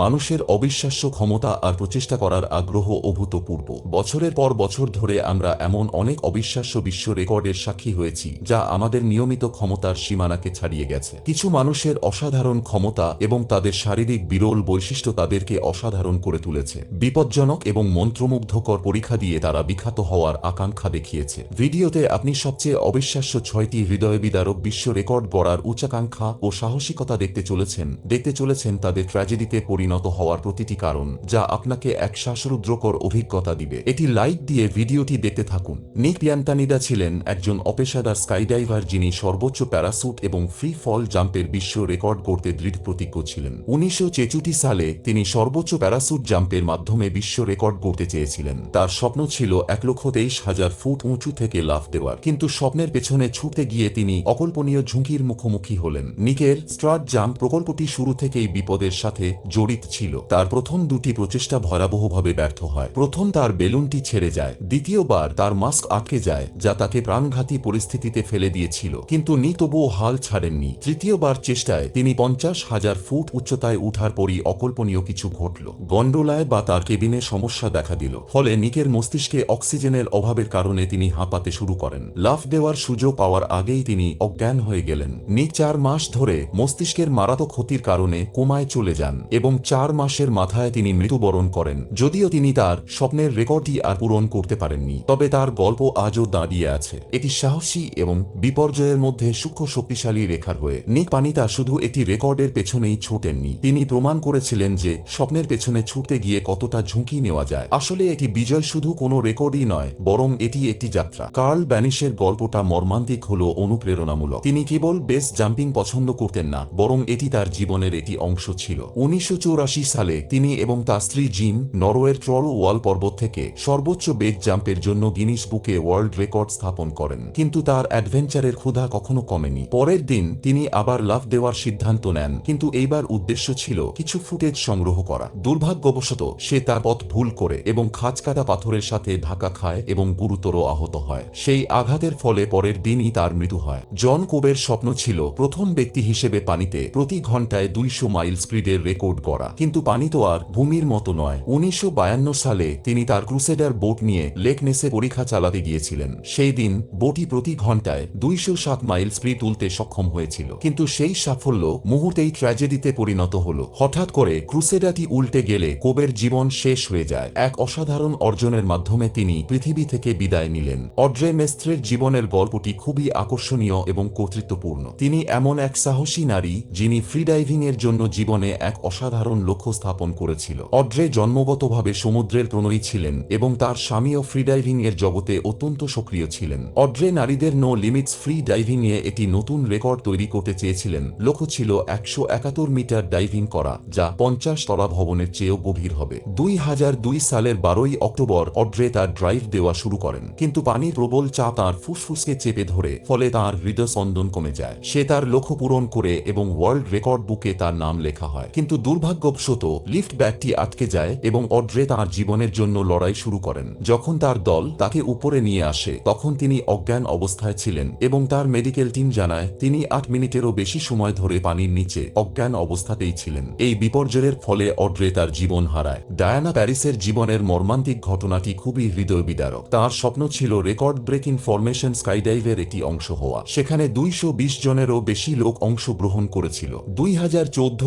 মানুষের অবিশ্বাস্য ক্ষমতা আর প্রচেষ্টা করার আগ্রহ অভূতপূর্ব। বছরের পর বছর ধরে আমরা এমন অনেক অবিশ্বাস্য বিশ্ব রেকর্ডের সাক্ষী হয়েছি, যা আমাদের নিয়মিত ক্ষমতার সীমানাকে ছাড়িয়ে গেছে। কিছু মানুষের অসাধারণ ক্ষমতা এবং তাদের শারীরিক বিরল বৈশিষ্ট্য তাদেরকে অসাধারণ করে তুলেছে। বিপজ্জনক এবং মন্ত্রমুগ্ধকর পরীক্ষা দিয়ে তারা বিখ্যাত হওয়ার আকাঙ্ক্ষা দেখিয়েছে। ভিডিওতে আপনি সবচেয়ে অবিশ্বাস্য ছয়টি হৃদয় বিদারক বিশ্ব রেকর্ড গড়ার উচ্চাকাঙ্ক্ষা ও সাহসিকতা দেখতে চলেছেন। দেখতে চলেছেন তাদের ট্র্যাজেডিতে পরিণত হওয়ার প্রতিটি কারণ যা আপনাকে এক শ্বাসরুদ্রকর অভিজ্ঞতা দিবে। এটি লাইক দিয়ে ভিডিওটি দেখতে থাকুন। নিক পিয়ান্তানিদা ছিলেন একজন অপেশাদার স্কাইডাইভার যিনি সর্বোচ্চ প্যারাসুট এবং ফ্রি ফল জাম্পের বিশ্ব রেকর্ড করতে দৃঢ় প্রতিজ্ঞ ছিলেন। উনিশশো সালে তিনি সর্বোচ্চ প্যারাসুট জাম্পের মাধ্যমে বিশ্ব রেকর্ড করতে চেয়েছিলেন। তার স্বপ্ন ছিল এক লক্ষ তেইশ হাজার ফুট উঁচু থেকে লাফ দেওয়ার। কিন্তু স্বপ্নের পেছনে ছুটতে গিয়ে তিনি অকল্পনীয় ঝুঁকির মুখোমুখি হলেন। নিকের স্ট্রাট জাম্প প্রকল্পটি শুরু থেকেই বিপদের সাথে জড়িত ছিল। তার প্রথম দুটি প্রচেষ্টা ভয়াবহভাবে ব্যর্থ হয়। প্রথম তার বেলুনটি ছেড়ে যায়। দ্বিতীয়বার তার মাস্ক আটকে যায়, যা তাকে প্রাণঘাতী পরিস্থিতিতে ফেলে দিয়েছিল। কিন্তু নি তবুও হাল ছাড়েননি। তৃতীয়বার চেষ্টায় তিনি পঞ্চাশ হাজার ফুট উচ্চতায় উঠার পরই অকল্পনীয় কিছু ঘটল। গন্ডোলায় বা তার কেবিনে সমস্যা দেখা দিল। ফলে নিকের মস্তিষ্কে অক্সিজেনের অভাবের কারণে তিনি হাঁপাতে শুরু করেন। লাফ দেওয়ার সুযোগ পাওয়ার আগেই তিনি অজ্ঞান হয়ে গেলেন। নিক চার মাস ধরে মস্তিষ্কের মারাত্মক ক্ষতির কারণে কোমায় চলে যান এবং চার মাসের মাথায় তিনি মৃত্যুবরণ করেন, যদিও তিনি তার স্বপ্নের রেকর্ডটি আর পূরণ করতে পারেননি। তবে তার গল্প আজও দাঁড়িয়ে আছে। এটি সাহসী এবং বিপর্যয়ের মধ্যে সূক্ষ্ম শক্তিশালী রেখার হয়ে। নিক পানিতা শুধু একটি রেকর্ডের পেছনেই ছোটেননি। তিনি প্রমাণ করেছিলেন যে স্বপ্নের পেছনে ছুটতে গিয়ে কতটা ঝুঁকি নেওয়া যায়। আসলে এটি বিজয় শুধু কোনো রেকর্ডই নয়, বরং এটি একটি যাত্রা। কার্ল ব্যানিশের গল্পটা মর্মান্তিক হল অনুপ্রেরণামূলক। তিনি কেবল বেস জাম্পিং পছন্দ করতেন না, বরং এটি তার জীবনের একটি অংশ ছিল। উনিশশো সালে তিনি এবং তার স্ত্রী জিন, নরওয়ের ট্রল ওয়াল পর্বত থেকে সর্বোচ্চ বেগ জাম্পের জন্য গিনিস বুকে ওয়ার্ল্ড রেকর্ড স্থাপন করেন। কিন্তু তার অ্যাডভেঞ্চারের ক্ষুধা কখনো কমেনি। পরের দিন তিনি আবার লাভ দেওয়ার সিদ্ধান্ত নেন, কিন্তু এইবার উদ্দেশ্য ছিল কিছু ফুটেজ সংগ্রহ করা। দুর্ভাগ্যবশত, সে তার পথ ভুল করে এবং খাঁজকাটা পাথরের সাথে ধাক্কা খায় এবং গুরুতর আহত হয়। সেই আঘাতের ফলে পরের দিনই তার মৃত্যু হয়। জন কোবের স্বপ্ন ছিল প্রথম ব্যক্তি হিসেবে পানিতে প্রতি ঘন্টায় দুইশো মাইল স্পিডের রেকর্ড করা কিন্তু পানি তো আর ভূমির মতো নয়। উনিশশো সালে তিনি তার ক্রুসেডার বোট নিয়ে লেক নেসে পরীক্ষা চালাতে গিয়েছিলেন। সেই দিন বোটই প্রতি ঘন্টায় দুইশো সাত মাইল স্পিড তুলতে সক্ষম হয়েছিল। কিন্তু সেই সাফল্য মুহূর্তেই ট্র্যাজেডিতে পরিণত হল। হঠাৎ করে ক্রুসেডাটি উল্টে গেলে কোবের জীবন শেষ হয়ে যায়। এক অসাধারণ অর্জনের মাধ্যমে তিনি পৃথিবী থেকে বিদায় নিলেন। অড্রে মেস্ত্রের জীবনের গল্পটি খুবই আকর্ষণীয় এবং কর্তৃত্বপূর্ণ। তিনি এমন এক সাহসী নারী যিনি ফ্রিডাইভিং এর জন্য জীবনে এক অসাধারণ লক্ষ্য স্থাপন করেছিল। অড্রে জন্মগতভাবে সমুদ্রের প্রণয়ী ছিলেন এবং তার স্বামীও ফ্রিডাইভিং এর জগতে অত্যন্ত সক্রিয় ছিলেন। অড্রে নারীদের নো লিমিটস ফ্রি ডাইভিং এ একটি নতুন রেকর্ড তৈরি করতে চেয়েছিলেন। লক্ষ্য ছিল একশো একাত্তর মিটার ডাইভিং করা, যা পঞ্চাশ তলা ভবনের চেয়েও গভীর হবে। দুই হাজার দুই সালের বারোই অক্টোবর অড্রে তার ড্রাইভ দেওয়া শুরু করেন, কিন্তু পানির প্রবল চা তাঁর ফুসফুসকে চেপে ধরে, ফলে তাঁর হৃদস্পন্দন কমে যায়। সে তার লক্ষ্য পূরণ করে এবং ওয়ার্ল্ড রেকর্ড বুকে তার নাম লেখা হয়। কিন্তু দুর্ভাগ্যবশত, লিফট ব্যাগটি আটকে যায় এবং অড্রে তাঁর জীবনের জন্য লড়াই শুরু করেন। যখন তার দল তাকে উপরে নিয়ে আসে, তখন তিনি অজ্ঞান অবস্থায় ছিলেন এবং তার মেডিকেল টিম জানায়, তিনি আট মিনিটেরও বেশি সময় ধরে পানির নিচে অজ্ঞান অবস্থাতেই ছিলেন। এই বিপর্যয়ের ফলে অড্রে তার জীবন হারায়। ডায়ানা প্যারিসের জীবনের মর্মান্তিক ঘটনাটি খুবই হৃদয় বিদারক তার স্বপ্ন ছিল রেকর্ড ব্রেকিং ফরমেশন স্কাইডাইভের একটি অংশ হওয়া। সেখানে দুইশো বিশ জনেরও বেশি লোক অংশগ্রহণ করেছিল। দুই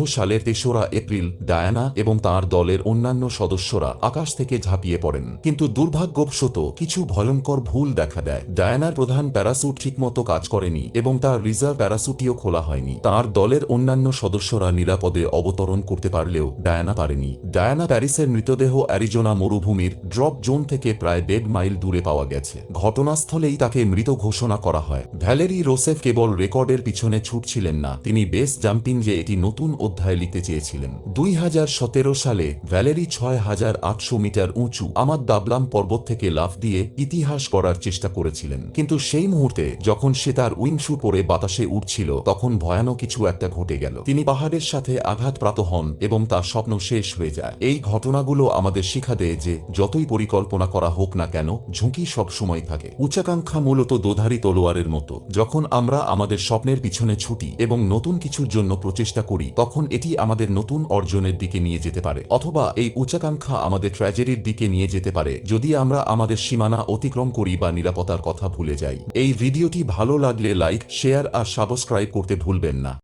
সালের তেসরা এপ্রিল ডায়ানা এবং তার দলের অন্যান্য সদস্যরা আকাশ থেকে ঝাঁপিয়ে পড়েন। কিন্তু দুর্ভাগ্যবশত কিছু ভয়ঙ্কর ভুল দেখা দেয়। ডায়ানার প্রধান প্যারাসুট ঠিকমতো কাজ করেনি এবং তার রিজার্ভ প্যারাসুটিও খোলা হয়নি। তার দলের অন্যান্য সদস্যরা নিরাপদে অবতরণ করতে পারলেও ডায়ানা পারেনি। ডায়ানা প্যারিসের মৃতদেহ অ্যারিজোনা মরুভূমির ড্রপ জোন থেকে প্রায় দেড় মাইল দূরে পাওয়া গেছে। ঘটনাস্থলেই তাকে মৃত ঘোষণা করা হয়। ভ্যালেরি রোসেফ কেবল রেকর্ডের পিছনে ছুটছিলেন না, তিনি বেস জাম্পিং যে এটি নতুন অধ্যায় লিখতে চেয়েছিলেন। দুই হাজার সতেরো সালে ভ্যালেরি ছয় হাজার আটশো মিটার উঁচু আমার দাবলাম পর্বত থেকে লাফ দিয়ে ইতিহাস করার চেষ্টা করেছিলেন। কিন্তু সেই মুহূর্তে যখন সে তার উইংশু পরে বাতাসে উঠছিল, তখন ভয়ানক কিছু একটা ঘটে গেল। তিনি পাহাড়ের সাথে আঘাতপ্রাপ্ত হন এবং তার স্বপ্ন শেষ হয়ে যায়। এই ঘটনাগুলো আমাদের শিখা দেয় যে যতই পরিকল্পনা করা হোক না কেন, ঝুঁকি সব সময় থাকে। উচ্চাকাঙ্ক্ষা মূলত দোধারি তলোয়ারের মতো। যখন আমরা আমাদের স্বপ্নের পিছনে ছুটি এবং নতুন কিছুর জন্য প্রচেষ্টা করি, তখন এটি আমাদের নতুন অর্জনের দিকে নিয়ে যেতে পারে, অথবা এই উচ্চাকাঙ্ক্ষা আমাদের ট্র্যাজেডির দিকে নিয়ে যেতে পারে, যদি আমরা আমাদের সীমানা অতিক্রম করি বা নিরাপত্তার কথা ভুলে যাই। এই ভিডিওটি ভালো লাগলে লাইক, শেয়ার আর সাবস্ক্রাইব করতে ভুলবেন না।